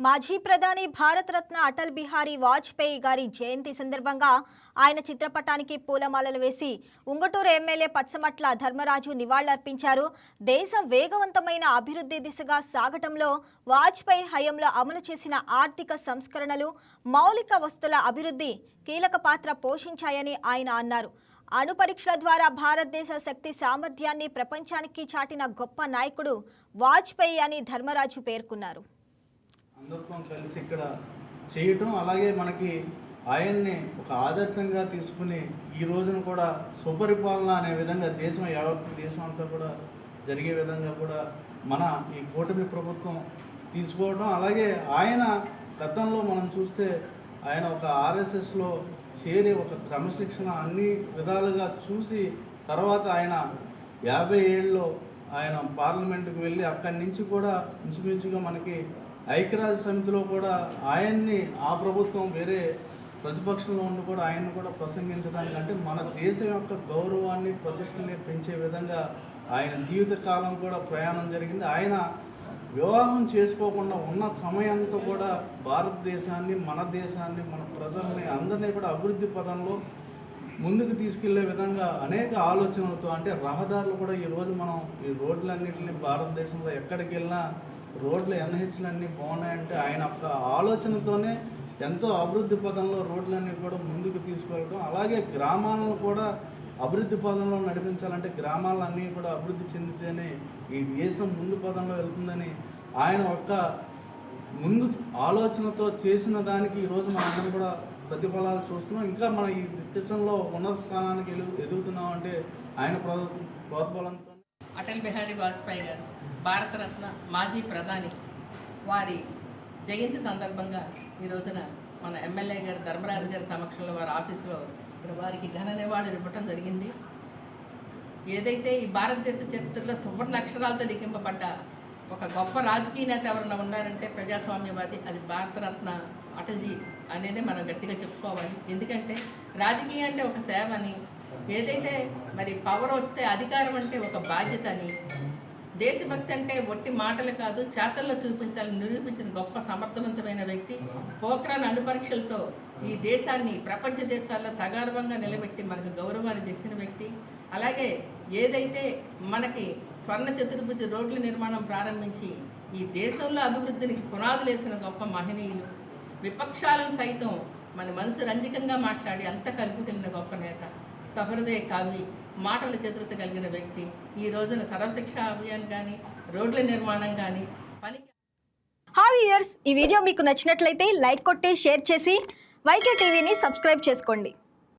మాజీ ప్రధాని భారతరత్న అటల్ బిహారీ వాజ్పేయి గారి జయంతి సందర్భంగా ఆయన చిత్రపటానికి పూలమాలలు వేసి ఉంగటూరు ఎమ్మెల్యే పచ్చమట్ల ధర్మరాజు నివాళులర్పించారు. దేశం వేగవంతమైన అభివృద్ధి దిశగా సాగటంలో వాజ్పేయి హయాంలో అమలు చేసిన ఆర్థిక సంస్కరణలు మౌలిక వస్తుల అభివృద్ధి కీలక పాత్ర పోషించాయని ఆయన అన్నారు. అణు పరీక్షల ద్వారా భారతదేశ శక్తి సామర్థ్యాన్ని ప్రపంచానికి చాటిన గొప్ప నాయకుడు వాజ్పేయి అని ధర్మరాజు పేర్కొన్నారు. అందరితో కలిసి ఇక్కడ చేయటం అలాగే మనకి ఆయన్ని ఒక ఆదర్శంగా తీసుకుని ఈ రోజున కూడా సుపరిపాలన అనే విధంగా దేశం యావత్ దేశం అంతా కూడా జరిగే విధంగా కూడా మన ఈ కూటమి ప్రభుత్వం తీసుకోవడం అలాగే ఆయన గతంలో మనం చూస్తే ఆయన ఒక ఆర్ఎస్ఎస్లో చేరి ఒక క్రమశిక్షణ అన్ని విధాలుగా చూసి తర్వాత ఆయన యాభై ఏళ్ళలో ఆయన పార్లమెంటుకు వెళ్ళి అక్కడి నుంచి కూడా ఇంచుమించుగా మనకి ఐక్యరాజ్య సమితిలో కూడా ఆయన్ని ఆ ప్రభుత్వం వేరే ప్రతిపక్షంలో ఉండి కూడా ఆయన్ని కూడా ప్రసంగించడానికంటే మన దేశం యొక్క గౌరవాన్ని ప్రతిష్టని పెంచే విధంగా ఆయన జీవిత కాలం కూడా ప్రయాణం జరిగింది. ఆయన వివాహం చేసుకోకుండా ఉన్న సమయంతో కూడా భారతదేశాన్ని మన దేశాన్ని మన ప్రజల్ని అందరినీ కూడా అభివృద్ధి పదంలో ముందుకు తీసుకెళ్ళే విధంగా అనేక ఆలోచనలతో అంటే రహదారులు కూడా ఈరోజు మనం ఈ రోడ్లన్నింటినీ భారతదేశంలో ఎక్కడికి వెళ్ళినా రోడ్లు ఎన్హెచ్లు అన్నీ బాగున్నాయంటే ఆయన యొక్క ఆలోచనతోనే ఎంతో అభివృద్ధి పదంలో రోడ్లన్నీ కూడా ముందుకు తీసుకెళ్ళడం అలాగే గ్రామాలను కూడా అభివృద్ధి పదంలో నడిపించాలంటే గ్రామాలన్నీ కూడా అభివృద్ధి చెందితేనే ఈ దేశం ముందు పదంలో వెళ్తుందని ఆయన ఒక్క ముందు ఆలోచనతో చేసిన దానికి ఈరోజు మనందరం కూడా ప్రతిఫలాలు చూస్తున్నాం. ఇంకా మన ఈ దేశంలో ఉన్నత స్థానానికి ఎదుగుతున్నాం అంటే ఆయన ప్ర ప్రోత్బలంతో అటల్ బిహారీ వాజ్పేయి గారు భారతరత్న మాజీ ప్రధాని వారి జయంతి సందర్భంగా ఈ రోజున మన ఎమ్మెల్యే గారు ధర్మరాజు గారి సమక్షంలో వారి ఆఫీసులో ఇక్కడ వారికి ఘన నివాళులు ఇవ్వటం జరిగింది. ఏదైతే ఈ భారతదేశ చరిత్రలో సువర్ణ అక్షరాలతో లిఖింపబడ్డ ఒక గొప్ప రాజకీయ నేత ఎవరన్నా ఉన్నారంటే ప్రజాస్వామ్యవాది అది భారతరత్న అటల్జీ అనేది మనం గట్టిగా చెప్పుకోవాలి. ఎందుకంటే రాజకీయం అంటే ఒక సేవ అని ఏదైతే మరి పవర్ వస్తే అధికారం అంటే ఒక బాధ్యత అని దేశభక్తి అంటే ఒట్టి మాటలు కాదు చేతల్లో చూపించాలని నిరూపించిన గొప్ప సమర్థవంతమైన వ్యక్తి పోఖ్రాన్ అణుపరీక్షలతో ఈ దేశాన్ని ప్రపంచ దేశాల్లో సగర్వంగా నిలబెట్టి మనకు గౌరవాన్ని తెచ్చిన వ్యక్తి. అలాగే ఏదైతే మనకి స్వర్ణ చతుర్భుజ రోడ్ల నిర్మాణం ప్రారంభించి ఈ దేశంలో అభివృద్ధికి పునాదులు వేసిన గొప్ప మహనీయులు విపక్షాలను సైతం మన మనసు రంజకంగా మాట్లాడి అంత కలుపుకెళ్ళిన గొప్ప నేత. సహృదయ కవి మాటల చతురత కలిగిన వ్యక్తి. ఈ రోజున సర్వశిక్ష అభియాన్ కానీ రోడ్ల నిర్మాణం కానీ పనికి హాయ్ ఇయర్స్ ఈ వీడియో మీకు నచ్చినట్లయితే లైక్ కొట్టి షేర్ చేసి వైకే టీవీని సబ్స్క్రైబ్ చేసుకోండి.